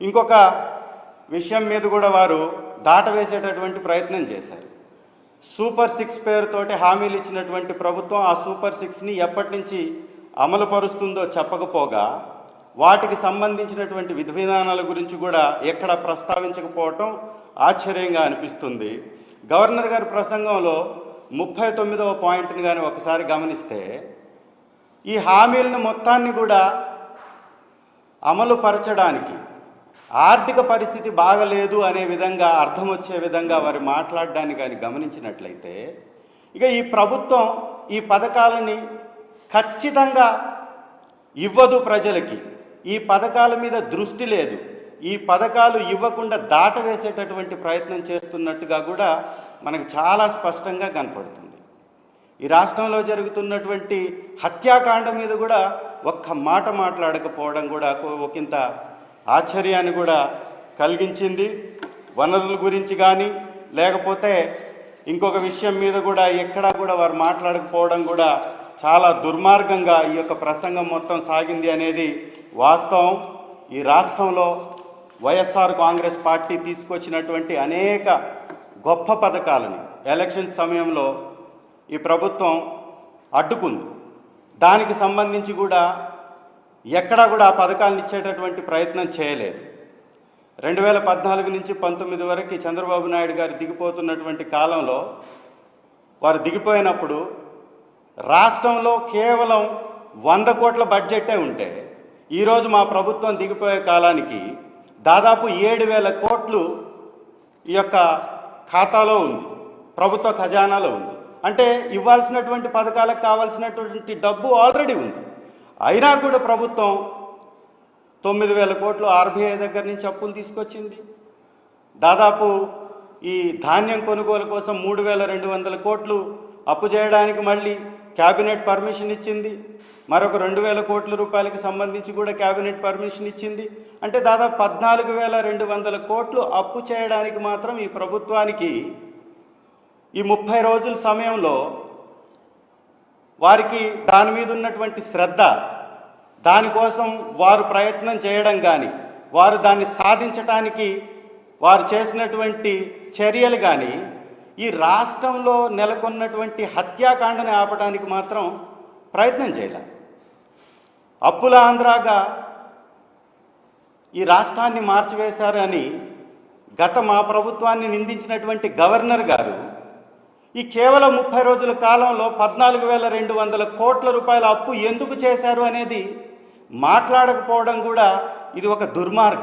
ఇంకొక విషయం మీద కూడా వారు దాటవేసేటటువంటి ప్రయత్నం చేశారు. సూపర్ సిక్స్ పేరుతోటి హామీలు ఇచ్చినటువంటి ప్రభుత్వం ఆ సూపర్ సిక్స్ని ఎప్పటి నుంచి అమలు పరుస్తుందో చెప్పకపోగా వాటికి సంబంధించినటువంటి విధి విధానాల గురించి కూడా ఎక్కడ ప్రస్తావించకపోవటం ఆశ్చర్యంగా అనిపిస్తుంది. గవర్నర్ గారి ప్రసంగంలో ముప్పై తొమ్మిదవ పాయింట్ని కానీ ఒకసారి గమనిస్తే ఈ హామీలను మొత్తాన్ని కూడా అమలు పరచడానికి ఆర్థిక పరిస్థితి బాగలేదు అనే విధంగా అర్థం వచ్చే విధంగా వారు మాట్లాడడాన్ని కానీ గమనించినట్లయితే ఇక ఈ ప్రభుత్వం ఈ పథకాలని ఖచ్చితంగా ఇవ్వదు ప్రజలకి. ఈ పథకాల మీద దృష్టి లేదు. ఈ పథకాలు ఇవ్వకుండా దాటవేసేటటువంటి ప్రయత్నం చేస్తున్నట్టుగా కూడా మనకు చాలా స్పష్టంగా కనపడుతుంది. ఈ రాష్ట్రంలో జరుగుతున్నటువంటి హత్యాకాండ మీద కూడా ఒక్క మాట మాట్లాడకపోవడం కూడా ఒకంత ఆశ్చర్యాన్ని కూడా కలిగించింది. వనరుల గురించి కానీ లేకపోతే ఇంకొక విషయం మీద కూడా ఎక్కడా కూడా వారు మాట్లాడకపోవడం కూడా చాలా దుర్మార్గంగా ఈ యొక్క ప్రసంగం మొత్తం సాగింది అనేది వాస్తవం. ఈ రాష్ట్రంలో వైఎస్ఆర్ కాంగ్రెస్ పార్టీ తీసుకొచ్చినటువంటి అనేక గొప్ప పథకాలని ఎలక్షన్ సమయంలో ఈ ప్రభుత్వం అడ్డుకుంది. దానికి సంబంధించి కూడా ఎక్కడా కూడా ఆ పథకాలను ఇచ్చేటటువంటి ప్రయత్నం చేయలేదు. రెండు వేల పద్నాలుగు నుంచి పంతొమ్మిది వరకు చంద్రబాబు నాయుడు గారు దిగిపోతున్నటువంటి కాలంలో వారు దిగిపోయినప్పుడు రాష్ట్రంలో కేవలం వంద కోట్ల బడ్జెటే ఉంటే ఈరోజు మా ప్రభుత్వం దిగిపోయే కాలానికి దాదాపు ఏడు వేల కోట్లు ఈ యొక్క ఖాతాలో ఉంది ప్రభుత్వ ఖజానాలో ఉంది. అంటే ఇవ్వాల్సినటువంటి పథకాలకు కావాల్సినటువంటి డబ్బు ఆల్రెడీ ఉంది. అయినా కూడా ప్రభుత్వం తొమ్మిది వేల కోట్లు ఆర్బీఐ దగ్గర నుంచి అప్పులు తీసుకొచ్చింది. దాదాపు ఈ ధాన్యం కొనుగోలు కోసం మూడు వేల రెండు వందల కోట్లు అప్పు చేయడానికి మళ్ళీ క్యాబినెట్ పర్మిషన్ ఇచ్చింది. మరొక రెండు వేల కోట్ల రూపాయలకు సంబంధించి కూడా క్యాబినెట్ పర్మిషన్ ఇచ్చింది. అంటే దాదాపు పద్నాలుగు వేల రెండు వందల కోట్లు అప్పు చేయడానికి మాత్రం ఈ ప్రభుత్వానికి ఈ ముప్పై రోజుల సమయంలో వారికి దాని మీద ఉన్నటువంటి శ్రద్ధ దానికోసం వారు ప్రయత్నం చేయడం కానీ వారు దాన్ని సాధించటానికి వారు చేసినటువంటి చర్యలు కానీ ఈ రాష్ట్రంలో నెలకొన్నటువంటి హత్యాకాండని ఆపడానికి మాత్రం ప్రయత్నం చేయలే. అప్పుల ఆంధ్రాగా ఈ రాష్ట్రాన్ని మార్చివేశారని గత మా ప్రభుత్వాన్ని నిందించినటువంటి గవర్నర్ గారు ఈ కేవలం ముప్పై రోజుల కాలంలో పద్నాలుగు వేల రెండు వందల కోట్ల రూపాయల అప్పు ఎందుకు చేశారు అనేది మాట్లాడకపోవడం కూడా ఇది ఒక దుర్మార్గం.